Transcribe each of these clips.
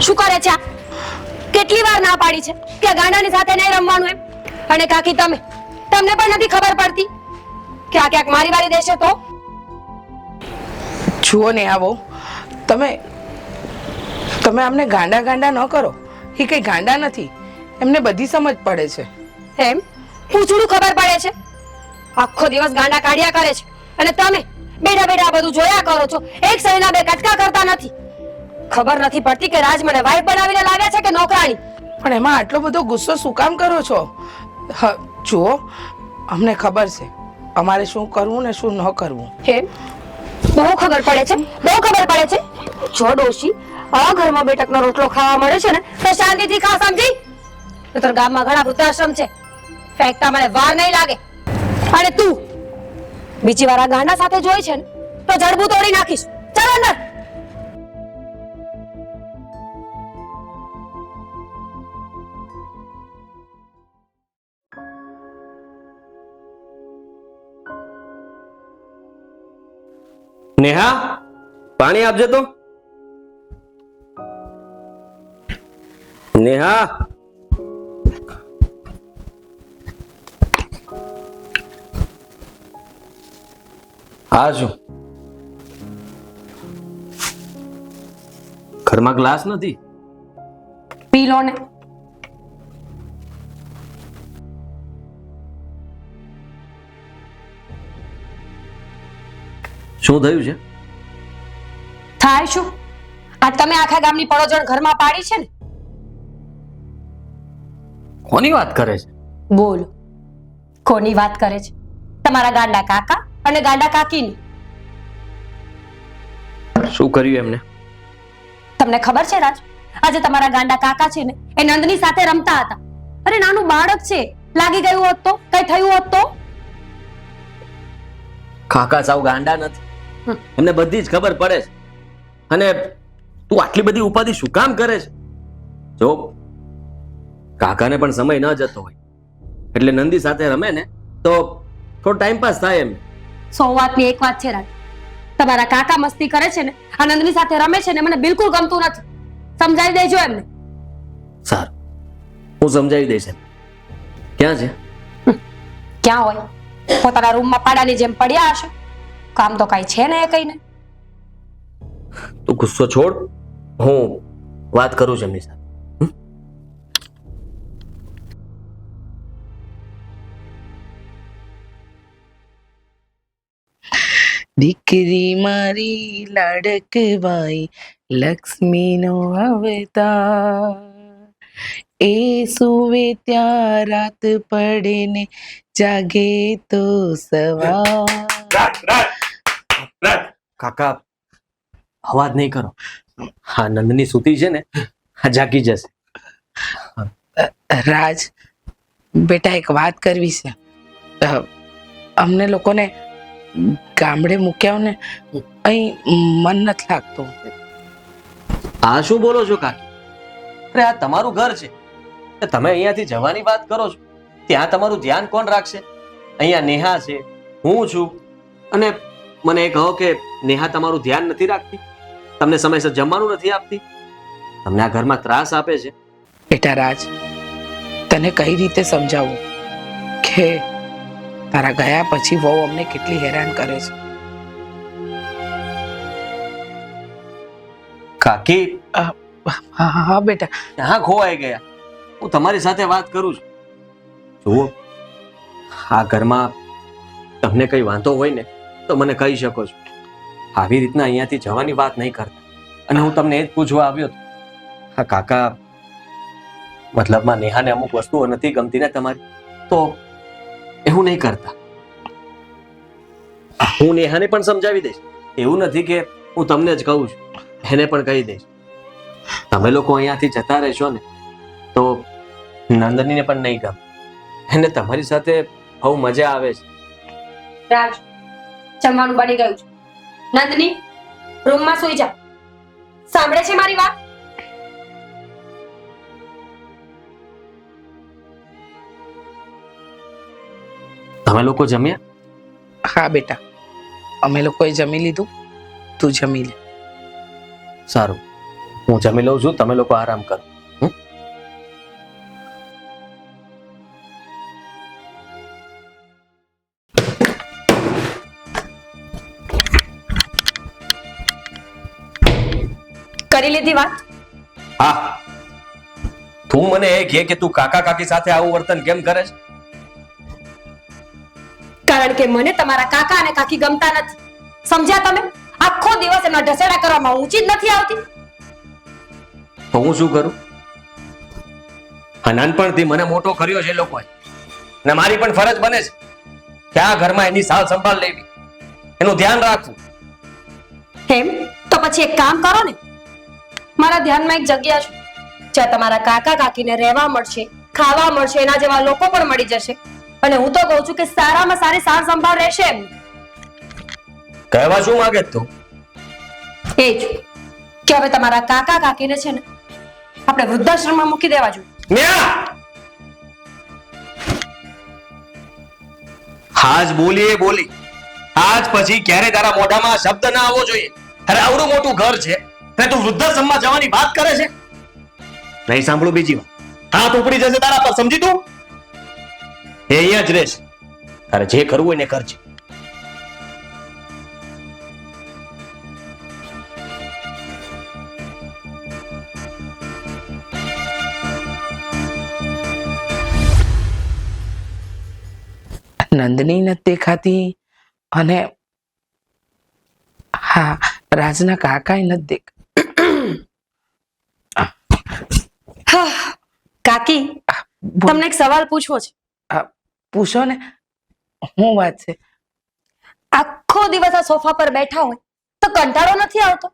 શું કરે છે કેટલી વાર ના પાડી છે કે ગાંડાની સાથે નહીં રમવાનું એમ? અને કાકી, તમે? તમને પણ નથી ખબર પડતી કે આ ક્યાંક મારી વાળી દેશે તો? જુઓ ને આવો. તમે તમે અમને ગાંડા ગાંડા ન કરો. એ કઈ ગાંડા નથી. એમને બધી સમજ પડે છે. એમ? પૂછડું ખબર પડે છે? આખો દિવસ ગાંડા કાઢ્યા કરે છે. અને તમે બેઠા બેઠા આ બધું જોયા કરો છો. એક સહીના બે કટકા કરતા નથી. ખબર નથી પડતી કે રાજ મને વાઈફ બનાવીને લાવ્યા છે કે નોકરાણી? પણ એમાં આટલો બધો ગુસ્સો શું કામ કરો છો? જુઓ અમને ખબર છે. અમારે શું કરવું ને શું ન કરવું. એમ? બહુ ખબર પડે છે? બહુ ખબર પડે છે? જો ડોશી, આ ઘરમાં બેટકનો રોટલો ખાવા મળે છે ને, તો શાંતિથી ખા, સમજી? નહીંતર ગામમાં ઘણા વૃદ્ધાશ્રમ છે. ફેંકતા મને વાર નહીં લાગે. અને તું બીજી વાર આ ગાંડા સાથે જોઈ છે ને, તો જડબું તોડી નાખીશ. ચાલ અંદર. નેહા પાણી આપજે તો. નેહા. હા શું ઘરમાં ગ્લાસ નથી? પી લો ને. શું થયું છે? થાય શું? આ તમે આખા ગામની પડોજણ ઘરમાં પાડી છે ને? કોની વાત કરે છે? બોલ. કોની વાત કરે છે? તમારા ગાંડા કાકા અને ગાંડા કાકીની. શું કર્યું એમને? તમને ખબર છે રાજ? આજે તમારા ગાંડા કાકા છે ને એ નંદની સાથે રમતા હતા. અરે નાનું બાળક છે. લાગી ગયું હોત તો? કઈ થયું હોત તો? કાકા સાવ ગાંડા નથી. એમને બધી જ ખબર પડે છે. અને તું આટલી બધી ઉપાધિ શું કામ કરે છે? જો કાકાને પણ સમય ન જતો હોય એટલે નંદી સાથે રમે ને તો થોડો ટાઈમ પાસ થાય એમ. સો વાતની એક વાત છે રાજ. તમારા કાકા મસ્તી કરે છે ને આનંદની સાથે રમે છે ને મને બિલકુલ ગમતું નથી. સમજાવી દેજો એમને. સારું. હું સમજાવી દઈશ ક્યાં છે? ક્યાં હોય? પોતાના રૂમમાં પાડાની જેમ પડ્યા હશે. કામ તો કઈ છે ને એ કઈ ને તું ગુસ્સો છોડ હું વાત કરું છું એમની સાથે. દીકરી મારી લાડકવાઈ લક્ષ્મીનો અવતાર. એ સુવે ત્યાં રાત પડે ને જાગે તો સવાર. કાકા અવાજ નહીં કરો. હા નંદની સૂતી છે ને જાગી જશે. રાજ બેટા એક વાત કરવી છે. અમને લોકોને ગામડે મૂક્યા ને અહીં મન નથી લાગતું. આ શું બોલો છો કાકી? અરે આ તમારું ઘર છે. તમે અહીંયાથી જવાની વાત કરો છો. ત્યાં તમારું ધ્યાન કોણ રાખશે? અહીંયા નેહા છે હું છું. અને મને એ કહો કે નેહા તમારું ધ્યાન નથી રાખતી? તમને સમયસર જમવાનું નથી આપતી? તમને આ ઘરમાં ત્રાસ આપે છે? બેટા રાજ તને કઈ રીતે સમજાવું કે તારા ગયા પછી વહુ અમને કેટલી હેરાન કરે છે? કાકી? હા બેટા. ક્યાં ખોવાઈ ગયા? હું તમારી સાથે વાત કરું છું. જુઓ આ ઘરમાં તમને કઈ વાંધો હોય ને? તો મને કહી શકો છો. આવી રીતના અહીંયાથી જવાની વાત નહીં કરતા. અને હું તમને એ જ પૂછવા આવ્યો હતો. હા, કાકા, મતલબમાં નેહાને અમુક વસ્તુઓ નથી ગમતી ને તમારી? તો એવું નહીં કરતા. હું નેહાને પણ સમજાવી દઈશ. એવું નથી કે હું તમને જ કહું છું. એને પણ કહી દઈશ. તમે લોકો અહીંયાથી જતા રહેશો ને, તો નંદનીને પણ નહીં ગમે. એને તમારી સાથે બહુ મજા આવે છે. રાજ જમવાનું બની ગયું છે. નંદની રૂમમાં સૂઈ જા. સાંભળે છે મારી વાત? તમે લોકો જમ્યા? હા બેટા. અમે લોકોએ જમી લીધું. તું જમી લે. સારું. હું જમી લઉં છું. તમે લોકો આરામ કરો. કરી લીધી વાત? હા. તું મને એ કહે કે તું કાકા કાકી સાથે આવું વર્તન કેમ કરે છે? કારણ કે મને તમારા કાકા અને કાકી ગમતા નથી. સમજ્યા તમે? આખો દિવસ એમના ઢસેડા કરવામાં ઊંચી જ નથી આવતી. તો હું શું કરું? આ નાનપણથી મને મોટો કર્યો છે લોકોએ. ને મારી પણ ફરજ બને છે કે આ ઘરમાં એની સાલ સંભાળ લેવી. એનું ધ્યાન રાખવું. એમ? તો પછી એક કામ કરો ને. મારા ધ્યાનમાં એક જગ્યા છે જ્યાં તમારા કાકા કાકીને રહેવા મળશે ખાવા મળશે એના જેવા લોકો પણ મળી જશે. અને હું તો કહું છું કે સારામાં સારી સાર સંભાળ રહેશે એમ કહેવા શું માંગે તું? એ જ કે હવે તમારા કાકા કાકીને છે ને આપણે વૃદ્ધાશ્રમમાં મૂકી દેવા જોઈએ! આજ બોલી એ બોલી. આજ પછી ક્યારે તારા મોઢામાં શબ્દ ના આવવો જોઈએ? અરે આવડું મોટું ઘર છે. તું વૃદ્ધાશ્રમમાં જવાની વાત કરે છે? નહીં સાંભળું બીજી વાત. હાથ ઉપડી જશે તારા પર સમજી તું? એ અહીંયા જ રહેશે. તારે જે કરવું હોય ને કરજે. નંદની નથી દેખાતી અને હા રાજના કાકાએ નથી દેખ હા, કાકી તમને એક સવાલ પૂછવો છે. પૂછો ને. હું વાત છે? આખો દિવસ આ સોફા પર બેઠા હોય તો કંટાળો નથી આવતો?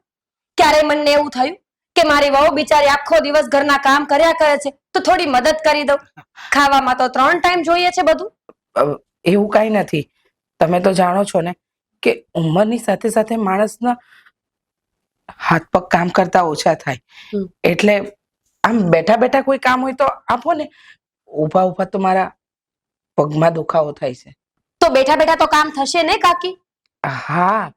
ક્યારે મને એવું થયું કે મારી વહુ બિચારી આખો દિવસ ઘરના કામ કર્યા કરે છે તો થોડી મદદ કરી દઉં? ખાવામાં તો ત્રણ ટાઈમ જોઈએ છે બધું. એવું કઈ નથી. તમે તો જાણો છો ને કે ઉંમરની સાથે સાથે માણસના હાથ પગ કામ કરતા ઓછા થાય. એટલે આમ બેઠા બેઠા કોઈ કામ હોય તો આપો ને. ઊભા ઊભા તો મારા પગમાં દુખાવો થાય છે. તો બેઠા બેઠા તો કામ થશે ને કાકી? હા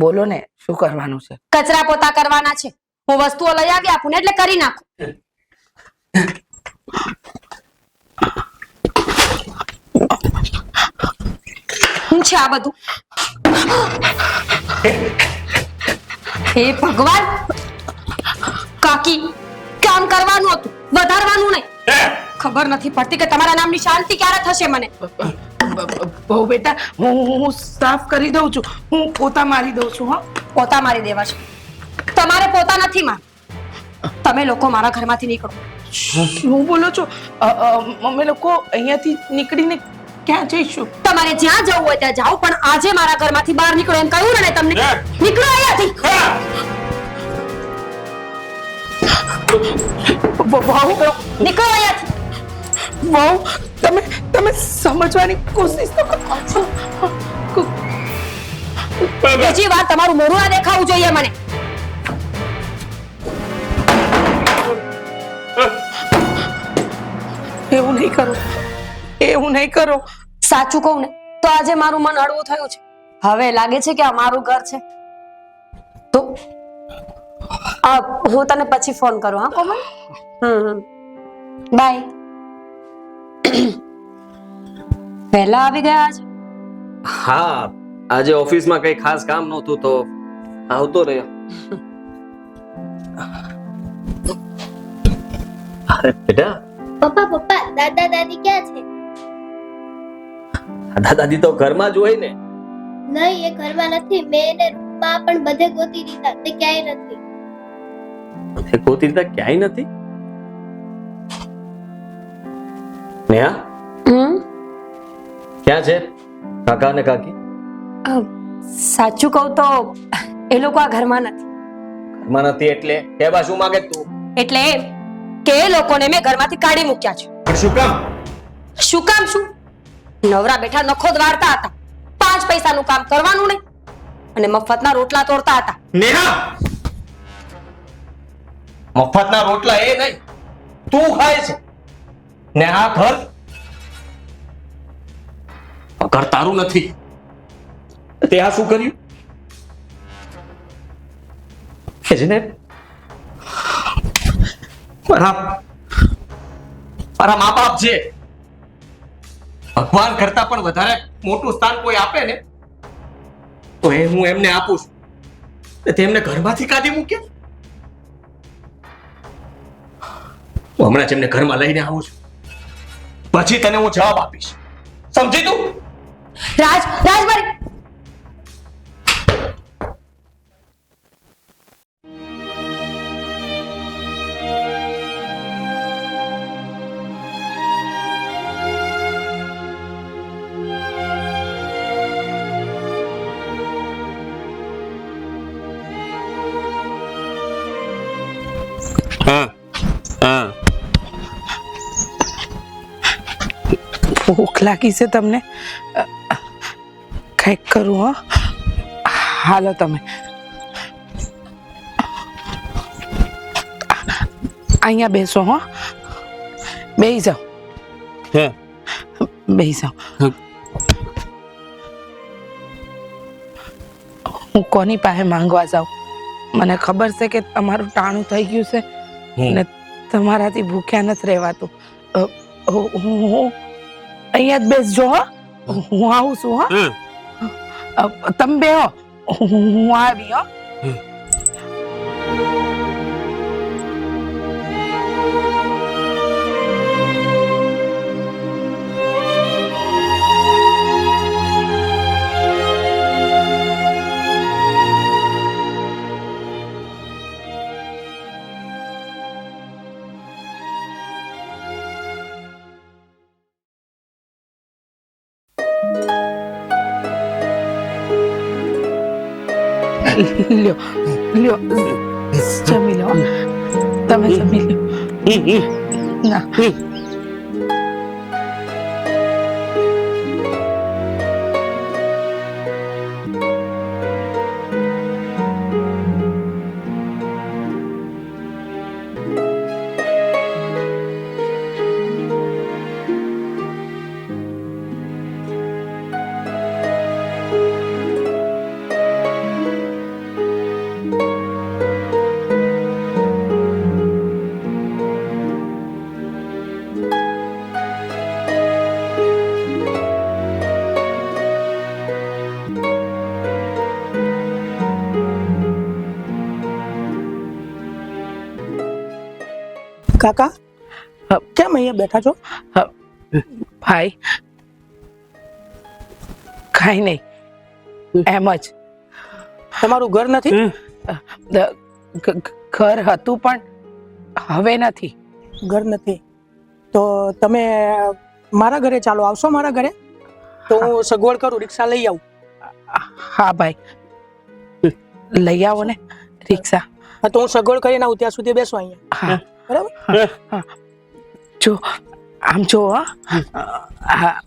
બોલો ને શું કરવાનું છે? કચરા પોતા કરવાના છે. હું વસ્તુઓ લઈ આવી આપું ને એટલે કરી નાખું. શું છે આ બધું? હે ભગવાન! કાકી કામ કરવાનું હતું. વધારવાનું નહીં. ખબર નથી પડતી કે તમારા નામની શાંતિ ક્યારે થશે મને? બહુ બેટા હું હું- સાફ કરી દઉં છું. હું પોતા મારી દઉં છું હા. પોતા મારી દેવા છે. તમારે પોતા નથી માર તમે લોકો મારા ઘરમાંથી નીકળો. શું બોલો છો? અમે લોકો અહીંયાથી નીકળીને ક્યાં જઈશું? તમારે જ્યાં જવું હોય ત્યાં જાઓ પણ આજે મારા ઘરમાંથી બહાર નીકળો એમ કહ્યું ને તમને. નીકળો અહીંયાથી. વહુ? નીકળો અહીંયાથી વહુ તમે તમે સમજવાની કોશિશ તો કરો. બીજી વાર તમારું મોઢું ના દેખાવું જોઈએ મને. એવું નહીં કરો. એવું નહીં કરો. સાચું કહું ને તો આજે મારું મન હળવું થયું છે. હવે લાગે છે કે આ મારું ઘર છે. તો આ, હું તને પછી ફોન કરું હા? કોમલ? Hmm bye. પહેલા આવી ગયા આજ? હા આજે ઓફિસમાં કઈ ખાસ કામ નહોતું તો આવતો રહ્યો. અરે બેટા. પપ્પા પપ્પા દાદા દાદી ક્યાં છે? દાદા દાદી તો ઘરમાં જ હોય ને. નહીં એ ઘરમાં નથી. મેં એને રૂમમાં પણ બધે ગોતી દીધા. તે ક્યાંય નથી. ગોતી ક્યાંય નથી? નેહા? ક્યાં છે? કાકા અને કાકી? સાચું કહું તો એ લોકો આ ઘરમાં નથી. ઘરમાં નથી એટલે કહેવા શું માંગે તું. એટલે કે એ લોકોને મેં ઘરમાંથી કાઢી મૂક્યા છે. શું કામ? શું કામ શું? નવરા બેઠા નખો દ્વારતા હતા. પાંચ પૈસાનું કામ કરવાનું નહીં. અને મફતના રોટલા તોડતા હતા. નેહા! મફતના રોટલા એ નહીં. તું ખાય છે. ને આ ઘર ઘર તારું નથી. તે આ શું કર્યું? કે જેને મારા મારા મા બાપ છે. ભગવાન કરતા પણ વધારે મોટું સ્થાન કોઈ આપે ને, તો એ હું એમને આપું છું. તેમને ઘરમાંથી કાઢી મૂકે હું હમણાં જ એમને ઘરમાં લઈને આવું છું. પછી તને હું જવાબ આપીશ. સમજી તું? રાજ રાજ મારી ભૂખ લાગી છે તમને? કંઈક કરું હો. હાલો તમે. અહીંયા બેસો હો. બેસી જાઓ. હા? બેસી જાઓ. હું? કોની પાસે માંગવા જાઉં? મને ખબર છે કે તમારું ટાણું થઈ ગયું છે ને તમારાથી ભૂખ્યા નથી રહેવાતું. હું અહીંયા જ બેસજો હો. હું આવું છું હો. તમે બે હો હું હું આવી હો. લો કાકા. કેમ અહીંયા બેઠા છો? ભાઈ. કાંઈ નહીં. એમ જ. તમારું ઘર નથી? ઘર હતું પણ હવે નથી. ઘર નથી. તો તમે મારા ઘરે ચાલો આવશો મારા ઘરે? તો હું સગવડ કરું રિક્ષા લઈ આવું. હા ભાઈ. લઈ આવો ને રિક્ષા. તો હું સગવડ કરીને આવું ત્યાં સુધી બેસો અહીંયા. હા. બરાબર? જો આમ જો હો. હા.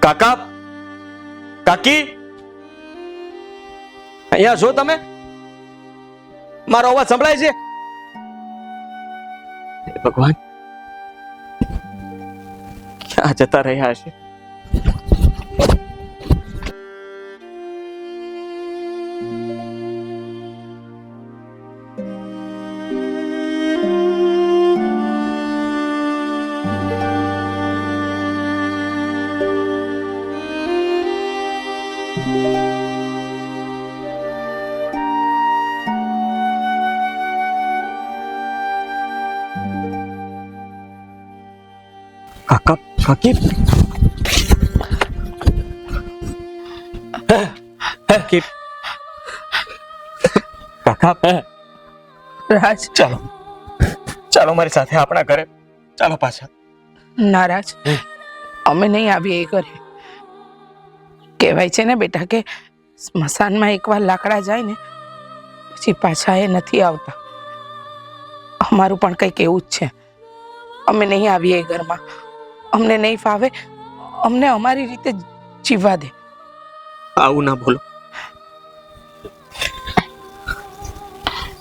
કાકા? કાકી? અહીંયા છો તમે? મારો અવાજ સંભળાય છે? ભગવાન? ક્યાં જતા રહ્યા છે કાકા કાકી કાકી. રાજ. ચાલો. ચાલો મારી સાથે આપણા ઘરે. ચાલો પાછા. નારાજ અમે નહીં આવીએ એ ઘરે. કહેવાય છે ને બેટા કે સ્મશાનમાં એકવાર લાકડા જાય ને પછી પાછા એ નથી આવતા. અમારું પણ કંઈક એવું જ છે. અમે નહીં આવીએ એ ઘરમાં. અમને નહીં ફાવે અમને અમારી રીતે જીવવા દે. આવું ના બોલો.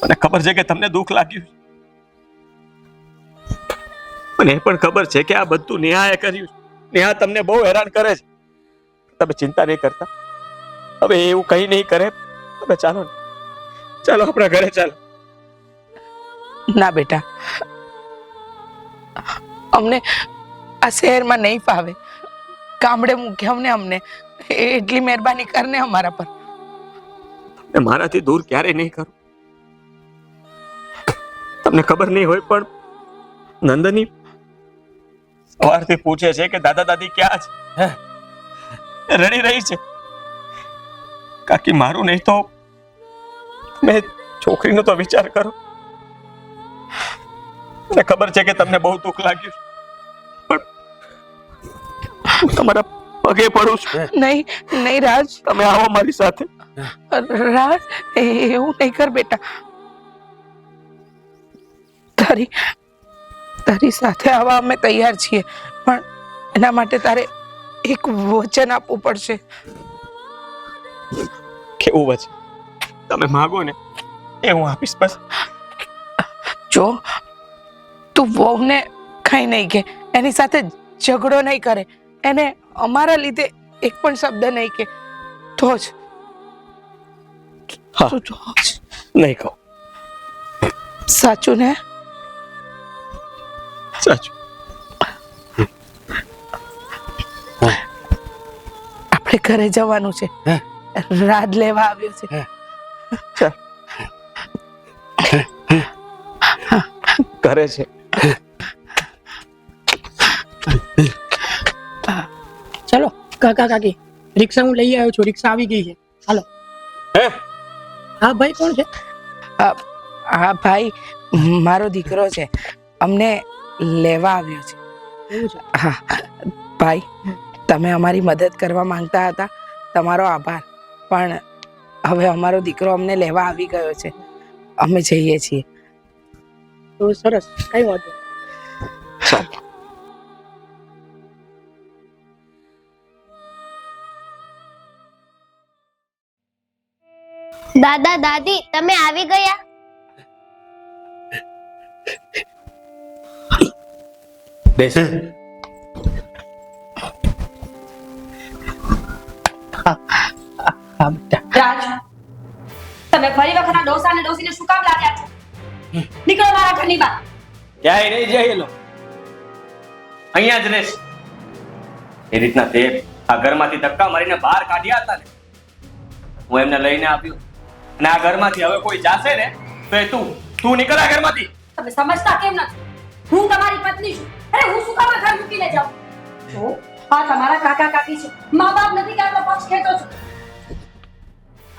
મને ખબર છે કે તમને દુઃખ લાગ્યું મને એ પણ ખબર છે કે આ બધું નેહાએ કર્યું નેહા તમને બહુ હેરાન કરે છે. તમે ચિંતા નહીં કરતા. હવે એવું કઈ નહીં કરે. તમે ચાલો ને. ચાલો આપણા ઘરે ચાલો. ના બેટા. અમને આ શહેરમાં નહીં ફાવે. ગામડે મૂક્યા અમને. અમને એટલી મહેરબાની કરને અમારા પર. ને મારાથી દૂર ક્યારેય નહીં કરું. તમને ખબર નહીં હોય પણ નંદની સવારથી પૂછે છે કે દાદા દાદી ક્યાં છે? રડી રહી છે. કાકી, મારું નહીં તો મેં છોકરીનો તો વિચાર કરો. મને ખબર છે કે તમને બહુ દુઃખ લાગ્યું તમારા પગે પડું છું. નહીં નહીં રાજ. તમે આવો મારી સાથે. રાજ એ- એવું નહીં કર બેટા. તારી તારી સાથે આવવા અમે તૈયાર છીએ પણ એના માટે તારે એક વચન આપવું પડશે. કેવું વચન? તમે માગો ને એ હું આપીશ બસ. જો તું વહુને કઈ નહીં કે એની સાથે ઝઘડો નહીં કરે. એને અમારા લીધે એક પણ શબ્દ નહીં કે તો જ હા. નહીં કહું. સાચું ને? સાચું. આપણે ઘરે જવાનું છે. રાત લેવા આવ્યો છે. કરે છે. કાકા કાકી રિક્ષા હું લઈ આવ્યો છું રિક્ષા આવી ગઈ છે. હાલો. હે? હા ભાઈ કોણ છે? હા ભાઈ મારો દીકરો છે. અમને લેવા આવ્યો છે. હા ભાઈ તમે અમારી મદદ કરવા માંગતા હતા. તમારો આભાર. પણ હવે અમારો દીકરો અમને લેવા આવી ગયો છે. અમે જઈએ છીએ. તો સરસ કઈ વાંધો દાદા દાદી તમે આવી ગયા? બેસ. રાજ તમે ફરી વખત આ ડોસા અને ડોસીને શું કામ લાવ્યા છો? નીકળો મારા ઘરની બહાર. ક્યાંય નહીં જઈલો અહીંયા જ રહેશ. એ રીતના તે આ ઘરમાંથી ધક્કા મારીને બહાર કાઢ્યા હતા ને. હું એમને લઈને આવ્યો. અને આ ઘરમાંથી હવે કોઈ જાશે ને તો એ તું તું નીકળ આ ઘરમાંથી. તમે સમજતા કેમ નથી? હું તમારી પત્ની છું. અરે હું શું કામ આ ઘર મૂકીને જાઉં? જો આ તમારા કાકા કાકી છે. મા બાપ નથી કે પક્ષ ખેતો છું.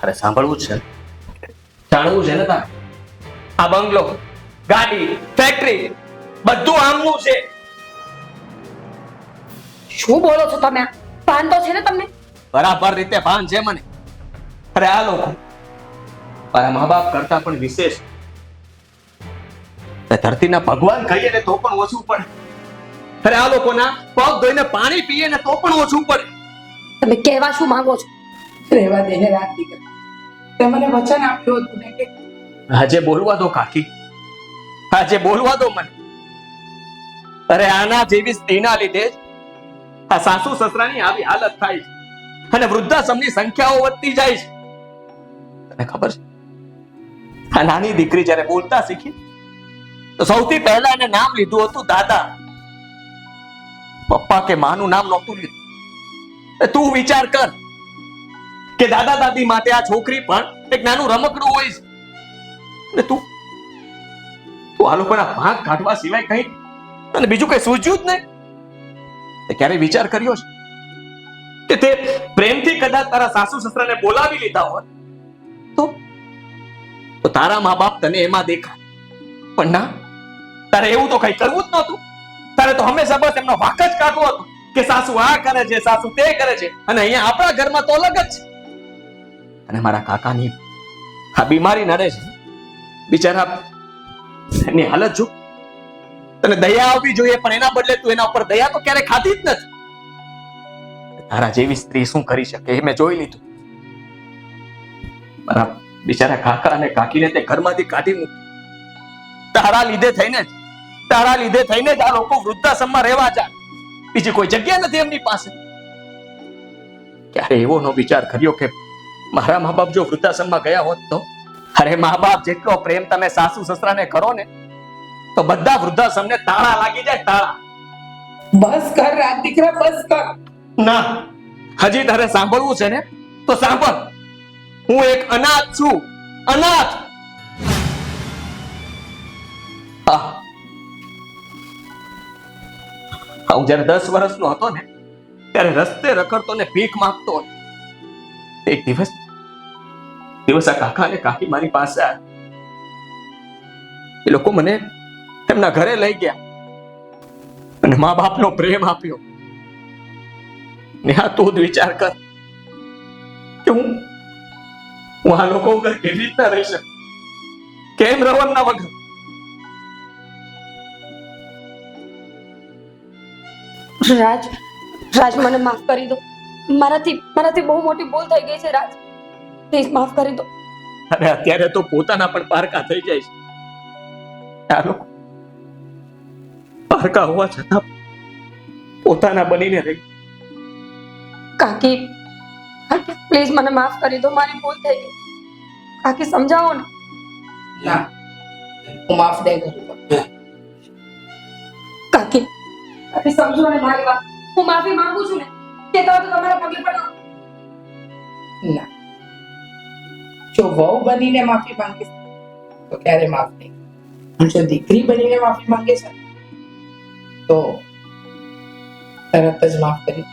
અરે સાંભળવું છે. જાણવું છે ને તારે આ બંગલો ગાડી ફેક્ટરી બધું આમનું છે. શું બોલો છો તમે? ભાન તો છે ને તમને? બરાબર રીતે ભાન છે મને. અરે આ લોકો મારા મા બાપ કરતા પણ વિશેષ. ધરતીના ભગવાન કહીએ ને તો પણ ઓછું પડે. અરે આ લોકોના પગ ધોઈને પાણી પીએ ને તો પણ ઓછું પડે. તમે કહેવા શું માંગો છો? રહેવા દે હે રાત દીકરા. તે મને વચન આપ્યું હતું ને કે આજે બોલવા દો કાકી. આજે બોલવા દો મને. અરે આના જેવી સ્ત્રીના લીધે જ આ સાસુ સસરાની આવી હાલત થાય છે. અને વૃદ્ધાશ્રમની સંખ્યાઓ વધતી જાય છે. તને ખબર છે? આ નાની દીકરી જ્યારે બોલતા શીખી, તો સૌથી પહેલા એને નામ લીધું હતું દાદા. પપ્પા કે માનું નામ નહોતું લીધું. તું વિચાર કર કે દાદા દાદી માટે આ છોકરી પણ એક નાનું રમકડું હોય છે. અને તું તું આ લોકોના ભાગ કાઢવા સિવાય કઈ અને બીજું કઈ સૂઝ્યું જ નહીં. ક્યારે વિચાર કર્યો છે? કે તે પ્રેમથી કદાચ તારા સાસુ સસરાને બોલાવી લીધા તો તારા મા બાપ તને એમાં દેખા પણ ના, તારે એવું તો કઈ કરવું જ નહોતું. તારે તો હંમેશા બસ એમનો વાક જ કાઢવો હતો કે સાસુ આ કરે છે, સાસુ તે કરે છે. અને અહીંયા આપણા ઘરમાં તો અલગ જ છે. અને મારા કાકાની આ બીમારી નડે છે. બિચારા, એની હાલત જો. તને દયા આવવી જોઈએ, પણ એના બદલે તું એના ઉપર દયા તો ક્યારે ખાધી જ નથી. તારા જેવી સ્ત્રી શું કરી શકે એ મેં જોઈ લીધું. મારા બિચારા કાકા અને કાકીને તે ઘરમાંથી કાઢી મૂકી તારા લીધે થઈને જ તારા લીધે થઈને જ આ લોકો વૃદ્ધાશ્રમમાં રહેવા જાય. બીજી કોઈ જગ્યા નથી એમની પાસે. ક્યારે એવો નો વિચાર કર્યો કે મારા મા બાપ જો વૃદ્ધાશ્રમમાં ગયા હોત તો? અરે મા બાપ જેટલો પ્રેમ તમે સાસુ સસરાને કરો ને તો બધા વૃદ્ધાશ્રમને તાળા લાગી જાય તાળા. બસ કર રાત દીકરા બસ કર. ના હજી તારે સાંભળવું છે ને? તો સાંભળ. હું એક અનાથ છું. અનાથ! હા. જ્યારે દસ વર્ષનો હતો ને, ત્યારે રસ્તે રખડતો ને ભીખ માંગતો એક દિવસ દિવસ આ કાકા અને કાકી મારી પાસે એ લોકો મને એમના ઘરે લઈ ગયા અને મા બાપનો પ્રેમ આપ્યો. નેહા તું જ વિચાર કર. હું આ લોકો વગર કેવી રીતના રહી શકું? કેમ રહું વગર? રાજ રાજ મને માફ કરી દો. મારાથી મારાથી બહુ મોટી ભૂલ થઈ ગઈ છે રાજ. પ્લીઝ માફ કરી દો. અને અત્યારે તો પોતાના પણ પારકા થઈ જાય છે. ચાલો પારકા હોવા છતાં પોતાના બનીને રહી. કાકી પ્લીઝ મને માફ કરી દો મારી ભૂલ થઈ ગઈ. કાકી સમજાવો ને. ના. હું માફ નહીં કરું. કાકી કાકી સમજો ને મારી વાત. હું માફી માંગુ છું ને તે તો તમારા પગે પડો. ના. જો વહુ બનીને માફી માંગે તો ક્યારે માફ નહીં? પણ જો દીકરી બનીને માફી માંગે છે તો તરત જ માફ કરી